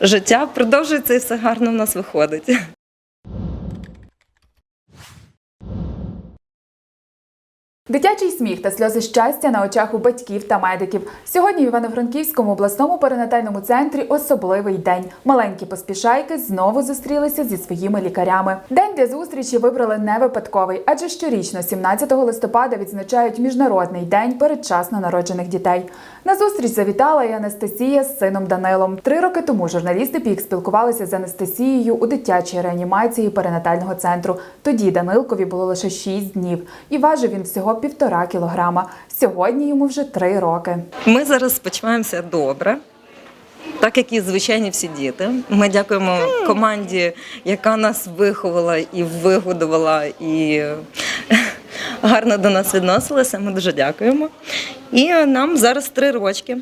Життя продовжується і все гарно в нас виходить. Дитячий сміх та сльози щастя на очах у батьків та медиків. Сьогодні в Івано-Франківському обласному перинатальному центрі особливий день. Маленькі поспішайки знову зустрілися зі своїми лікарями. День для зустрічі вибрали не випадковий, адже щорічно, 17 листопада, відзначають міжнародний день передчасно народжених дітей. На зустріч завітала і Анастасія з сином Данилом. Три роки тому журналісти Пік спілкувалися з Анастасією у дитячій реанімації перинатального центру. Тоді Данилкові було лише 6 днів, і важив він всього півтора кілограма. Сьогодні йому вже три роки. Ми зараз почуваємося добре. Так як і звичайні всі діти. Ми дякуємо команді, яка нас виховала і вигодувала, і гарно до нас відносилася. Ми дуже дякуємо. І нам зараз три рочки.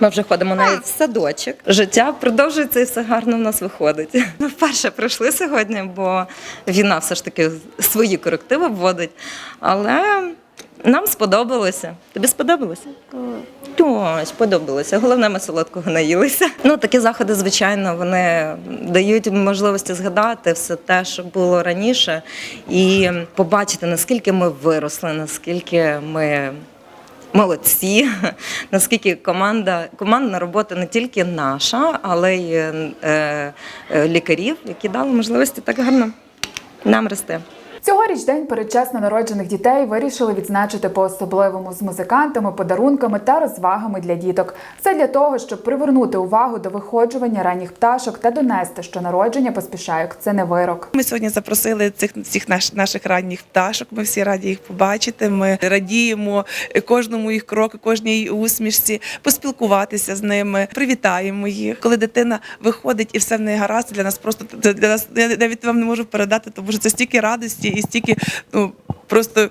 Ми вже ходимо навіть в садочок. Життя продовжується і все гарно в нас виходить. Ми вперше прийшли сьогодні, бо війна все ж таки свої корективи вводить. Але нам сподобалося. Тобі сподобалося? Так, сподобалося. Головне, ми солодкого наїлися. Ну, такі заходи, звичайно, вони дають можливості згадати все те, що було раніше, і побачити, наскільки ми виросли, наскільки ми. Молодці, наскільки команда, командна робота не тільки наша, але й е, е, лікарів, які дали можливості так гарно нам рости. Цьогоріч день передчасно народжених дітей вирішили відзначити по-особливому з музикантами, подарунками та розвагами для діток. Все для того, щоб привернути увагу до виходжування ранніх пташок та донести, що народження поспішайок це не вирок. Ми сьогодні запросили цих всіх наш, наших ранніх пташок. Ми всі раді їх побачити. Ми радіємо кожному їх кроку, кожній усмішці, поспілкуватися з ними, привітаємо їх. Коли дитина виходить і все в неї гаразд, для нас просто для нас я навіть вам не можу передати, тому що це стільки радості і стільки ну просто.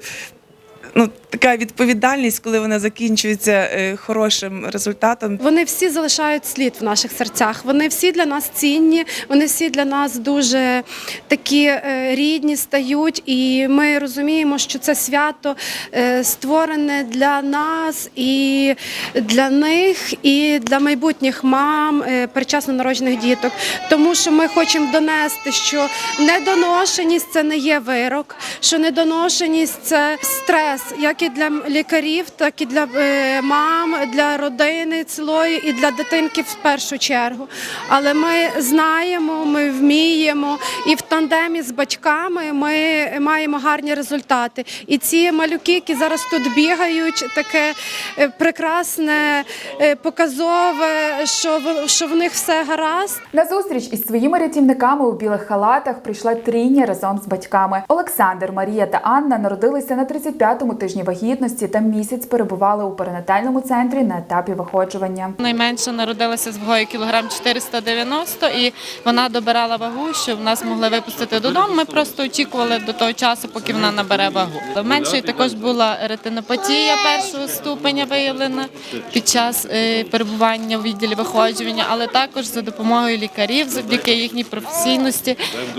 Ну, така відповідальність, коли вона закінчується е, хорошим результатом. Вони всі залишають слід в наших серцях. Вони всі для нас цінні, вони всі для нас дуже такі е, рідні стають, і ми розуміємо, що це свято е, створене для нас і для них, і для майбутніх мам передчасно народжених діток. Тому що ми хочемо донести, що недоношеність це не є вирок, що недоношеність це стрес, як і для лікарів, так і для е, мам, для родини цілої і для дитинки в першу чергу. Але ми знаємо, ми вміємо, і в тандемі з батьками ми маємо гарні результати. І ці малюки, які зараз тут бігають, таке е, прекрасне, е, показове, що що в них все гаразд. На зустріч із своїми рятівниками у білих халатах прийшла трійня разом з батьками. Олександр, Марія та Анна народилися на 35-му тижні вагітності та місяць перебували у перинатальному центрі на етапі виходжування. Найменша народилася з вагою кілограм 490 і вона добирала вагу, щоб нас могли випустити додому. Ми просто очікували до того часу, поки вона набере вагу. В меншої також була ретинопатія першого ступеня виявлена під час е, перебування у відділі виходжування, але також за допомогою лікарів, завдяки їхній професійності,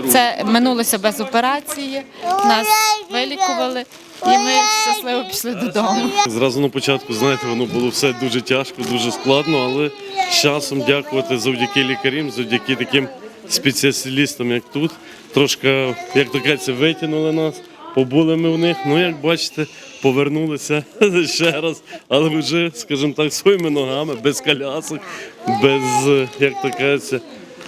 це минулося без операції. Нас вилікували. І ми щасливо пішли додому. Зразу на початку, знаєте, воно було все дуже тяжко, дуже складно, але з часом дякувати завдяки лікарям, завдяки таким спеціалістам, як тут, трошки, як то кажеться, витягнули нас, побули ми в них. Ну, як бачите, повернулися ще раз, але вже, скажімо так, своїми ногами, без колясок, без, як то кажеться,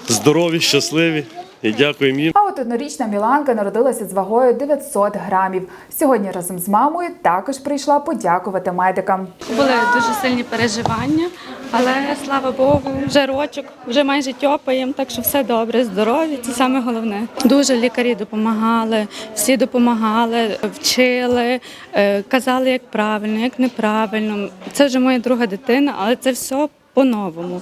здорові, щасливі. І дякуємо їм. А от однорічна Міланка народилася з вагою 900 грамів. Сьогодні разом з мамою також прийшла подякувати медикам. Були дуже сильні переживання, але слава Богу, вже рочок, вже майже тьопаємо, так що все добре, здорові це саме головне. Дуже лікарі допомагали, всі допомагали, вчили, е, казали, як правильно, як неправильно. Це вже моя друга дитина, але це все по-новому.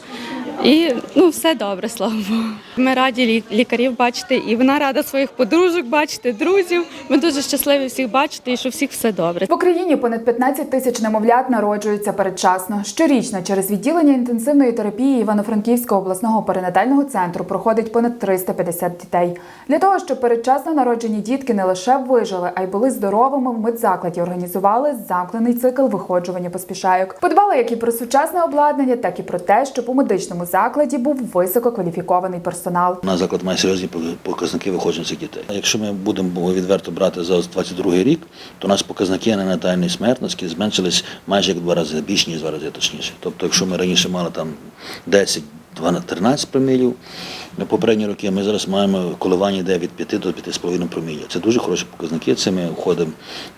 І ну все добре, слава Богу. Ми раді лі- лікарів бачити, і вона рада своїх подружок бачити, друзів. Ми дуже щасливі всіх бачити і що всіх все добре. В Україні понад 15 тисяч немовлят народжуються передчасно. Щорічно через відділення інтенсивної терапії Івано-Франківського обласного перинатального центру проходить понад 350 дітей. Для того, щоб передчасно народжені дітки не лише вижили, а й були здоровими, в медзакладі організували замкнений цикл виходжування поспішайок. Подбали як і про сучасне обладнання, так і про те, щоб у медичному закладі був висококваліфікований персонал. На заклад має серйозні показники виходження цих дітей. Якщо ми будемо відверто брати за 22 рік, то у нас показники ненатальної смертності зменшились майже як два рази, більш ніж два рази точніше. Тобто, якщо ми раніше мали там 10 12, 13 промілів на попередні роки, ми зараз маємо коливання йде від 5 до 5,5 промілів. Це дуже хороші показники. Це ми входимо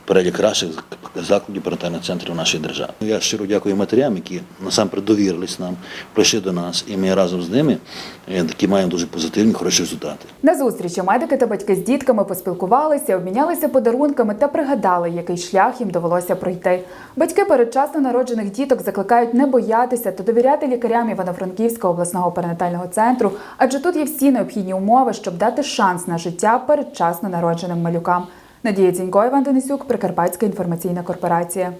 в перелік кращих закладів перинатальних центрів нашої держави. Я щиро дякую матерям, які насамперед довірились нам, прийшли до нас, і ми разом з ними е, такі маємо дуже позитивні, хороші результати. На зустрічі медики та батьки з дітками поспілкувалися, обмінялися подарунками та пригадали, який шлях їм довелося пройти. Батьки передчасно народжених діток закликають не боятися та довіряти лікарям Івано-Франківського обласного перинатального центру, адже тут є всі необхідні умови, щоб дати шанс на життя передчасно народженим малюкам. Надія Дзінько, Іван Денисюк, Прикарпатська інформаційна корпорація.